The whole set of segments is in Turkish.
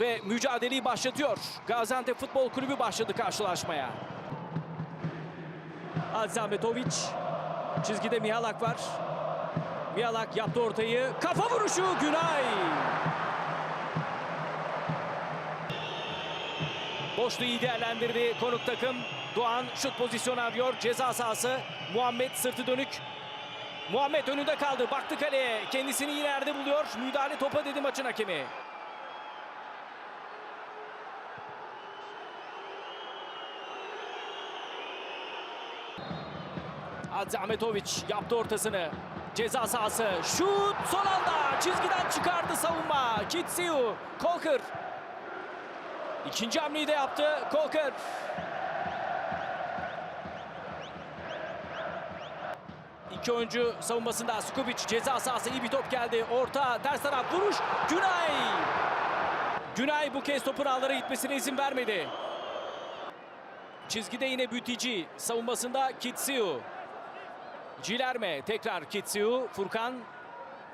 ve mücadeleyi başlatıyor. Gaziantep Futbol Kulübü başladı karşılaşmaya. Azametovic. Çizgide Mihalak var. Mihalak yaptı ortayı. Kafa vuruşu Günay. Boşluğu iyi değerlendirdi konuk takım. Doğan şut pozisyonu arıyor. Ceza sahası. Muhammed sırtı dönük. Muhammed önünde kaldı. Baktı kaleye. Kendisini yine yerde buluyor. Müdahale topa dedi maçın hakemi. Adzi Ahmetovic yaptı ortasını. Ceza sahası. Şut son anda. Çizgiden çıkardı savunma. Kitsiu. Kolkır. İkinci hamleyi de yaptı. Kolkır. İki oyuncu savunmasında Skubic ceza sahası iyi bir top geldi. Orta ters taraf vuruş. Günay. Günay bu kez topun ağlara gitmesine izin vermedi. Çizgide yine Bütici. Savunmasında Kitsiu. Cilerme tekrar Kitsiu. Furkan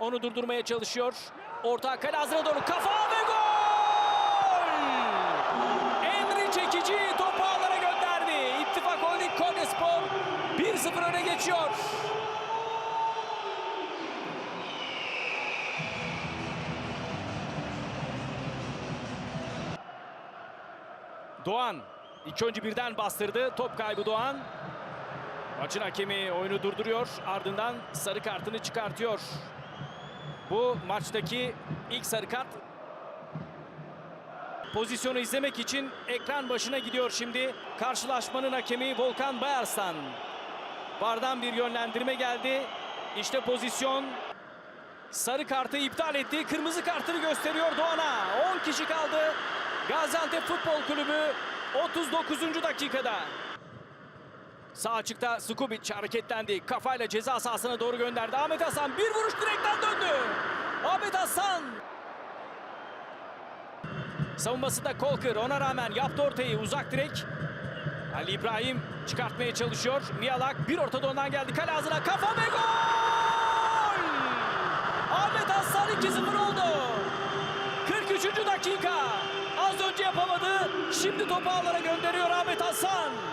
onu durdurmaya çalışıyor. Orta kale ağzına doğru kafa ve gol! Emri çekici topu ağlara gönderdi. İttifak Holding Konyaspor 1-0 öne geçiyor. Doğan ilk önce birden bastırdı. Top kaybı Doğan. Maçın hakemi oyunu durduruyor. Ardından sarı kartını çıkartıyor. Bu maçtaki ilk sarı kart. Pozisyonu izlemek için ekran başına gidiyor şimdi. Karşılaşmanın hakemi Volkan Bayarslan. Vardan bir yönlendirme geldi. İşte pozisyon. Sarı kartı iptal etti. Kırmızı kartını gösteriyor Doğan'a. 10 kişi kaldı. Gaziantep Futbol Kulübü 39. dakikada. Sağ açıkta Skubic hareketlendi. Kafayla ceza sahasına doğru gönderdi. Ahmet Hasan bir vuruş direkten döndü. Ahmet Hasan. Savunmasında Kolkır ona rağmen yaptı ortayı uzak direk. Ali İbrahim çıkartmaya çalışıyor. Miyalak bir ortada ondan geldi. Kale ağzına kafa ve gol! Ahmet Hasan 2-0 oldu. 43. dakika. Az önce yapamadı. Şimdi topu ağlara gönderiyor Ahmet Hasan.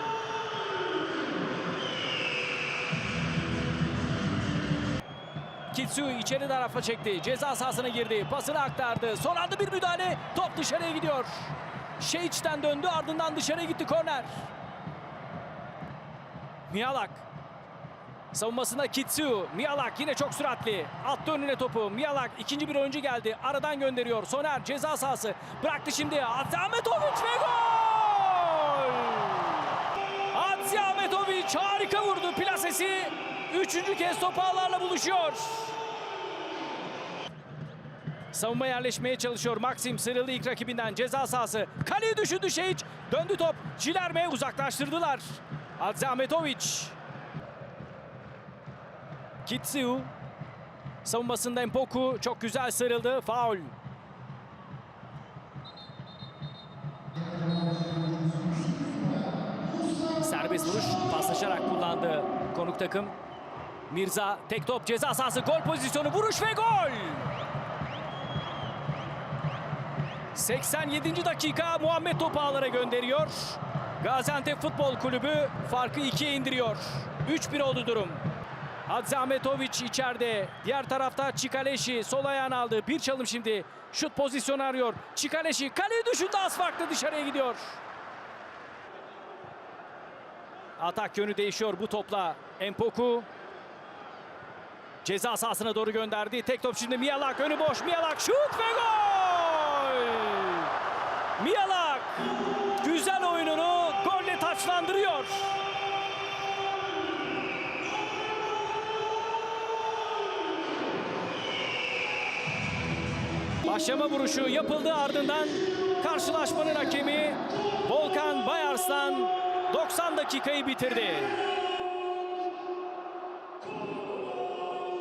Kitsu içeri tarafa çekti. Ceza sahasına girdi. Pasını aktardı. Son anda bir müdahale. Top dışarıya gidiyor. Şehiç'ten döndü ardından dışarıya gitti korner. Mialak. Savunmasında Kitsu. Mialak yine çok süratli. Attı önüne topu. Mialak ikinci bir oyuncu geldi. Aradan gönderiyor. Soner ceza sahası. Bıraktı şimdi. Atzi Ahmetovic ve gol! Atzi Ahmetovic harika vurdu plasesi. Üçüncü kez topu ağlarla buluşuyor. Savunma yerleşmeye çalışıyor. Maxim sıyrıldı ilk rakibinden. Ceza sahası. Kaleye düşündü Şehiç. Döndü top. Cilerme uzaklaştırdılar. Adze Ahmetovic. Kitsiu. Savunmasında Empoku çok güzel sıyrıldı. Faul. Serbest vuruş paslaşarak kullandı konuk takım. Mirza tek top ceza sahası gol pozisyonu vuruş ve gol. 87. dakika Muhammed topu ağlara gönderiyor. Gaziantep Futbol Kulübü farkı ikiye indiriyor. 3-1 oldu durum. Hadzi Ahmetovic içeride. Diğer tarafta Çikaleşi sol ayağını aldı. Bir çalım şimdi. Şut pozisyonu arıyor. Çikaleşi kaleye düşündü az dışarıya gidiyor. Atak yönü değişiyor bu topla. Empoku ceza sahasına doğru gönderdi. Tek top şimdi Miyalak önü boş. Miyalak şut ve gol! Miyalak güzel oyununu golle taçlandırıyor. Başlama vuruşu yapıldı ardından karşılaşmanın hakemi Volkan Bayarslan 90 dakikayı bitirdi.